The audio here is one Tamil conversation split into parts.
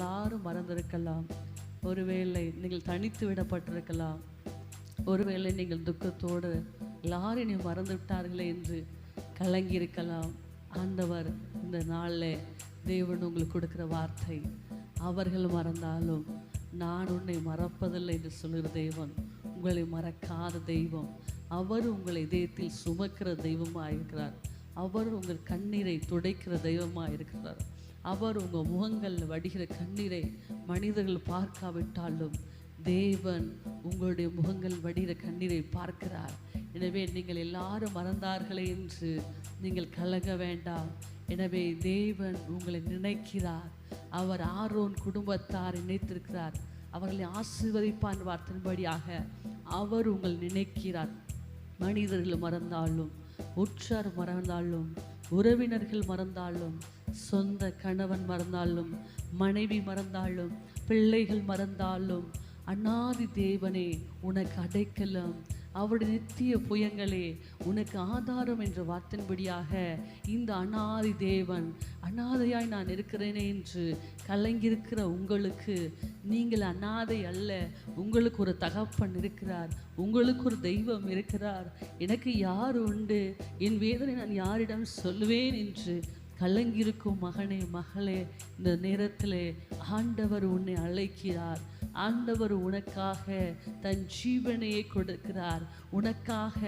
எல்லாரும் மறந்திருக்கலாம். ஒருவேளை நீங்கள் தனித்து விடப்பட்டிருக்கலாம். ஒருவேளை நீங்கள் துக்கத்தோடு எல்லாரும் நீ மறந்து விட்டார்களே என்று கலங்கி இருக்கலாம் ஆண்டவர் இந்த நாளில் தேவன் உங்களுக்கு கொடுக்குற வார்த்தை அவர்கள் மறந்தாலும் நான் உன்னை மறப்பதில்லை என்று சொல்லுகிற தெய்வன் உங்களை மறக்காத தெய்வம். அவர் உங்களை இதயத்தில் சுமக்கிற தெய்வமாக இருக்கிறார் அவர் உங்கள் கண்ணீரை துடைக்கிற தெய்வமாக இருக்கிறார் அவர் உங்கள் முகங்களில் வடிகிற கண்ணீரை மனிதர்கள் பார்க்காவிட்டாலும் தேவன் உங்களுடைய முகங்கள் வடிகிற கண்ணீரை பார்க்கிறார். எனவே நீங்கள் எல்லாரும் மறந்தார்களே என்று நீங்கள் கலங்க வேண்டாம். எனவே தேவன் உங்களை நினைக்கிறார். அவர் ஆரோன் குடும்பத்தார் நினைத்திருக்கிறார். அவர்களை ஆசீர்வதிப்பான் வார்த்தையின்படியாக அவர் உங்கள் நினைக்கிறார். மனிதர்கள் மறந்தாலும் உற்றார் மறந்தாலும் உறவினர்கள் மறந்தாலும் சொந்த கணவன் மறந்தாலும் மனைவி மறந்தாலும் பிள்ளைகள் மறந்தாலும் அனாதி தேவனே உனக்கு அடைக்கலம் அவருடைய நித்திய புயங்களே உனக்கு ஆதாரம் என்ற வார்த்தையின்படியாக இந்த அனாதி தேவன் அனாதையாய் நான் இருக்கிறேனே என்று கலங்கியிருக்கிற உங்களுக்கு நீங்கள் அனாதை அல்ல உங்களுக்கு ஒரு தகப்பன் இருக்கிறார் உங்களுக்கு ஒரு தெய்வம் இருக்கிறார் எனக்கு யார் உண்டு? என் வேதனை நான் யாரிடம் சொல்லுவேன் என்று கலங்கியிருக்கும் மகனே மகளே இந்த நேரத்தில் ஆண்டவர் உன்னை அழைக்கிறார். ஆண்டவர் உனக்காக தன் ஜீவனையை கொடுக்கிறார். உனக்காக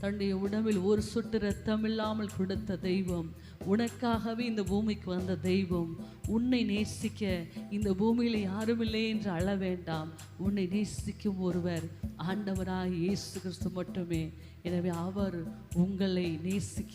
தன்னுடைய உடம்பில் ஒரு சொட்டு ரத்தம் இல்லாமல் கொடுத்த தெய்வம். உனக்காகவே இந்த பூமிக்கு வந்த தெய்வம். உன்னை நேசிக்க இந்த பூமியில் யாரும் இல்லை என்று அழ வேண்டாம். உன்னை நேசிக்கும் ஒருவர் ஆண்டவராக இயேசு கிறிஸ்து மட்டுமே. எனவே அவர் உங்களை நேசிக்க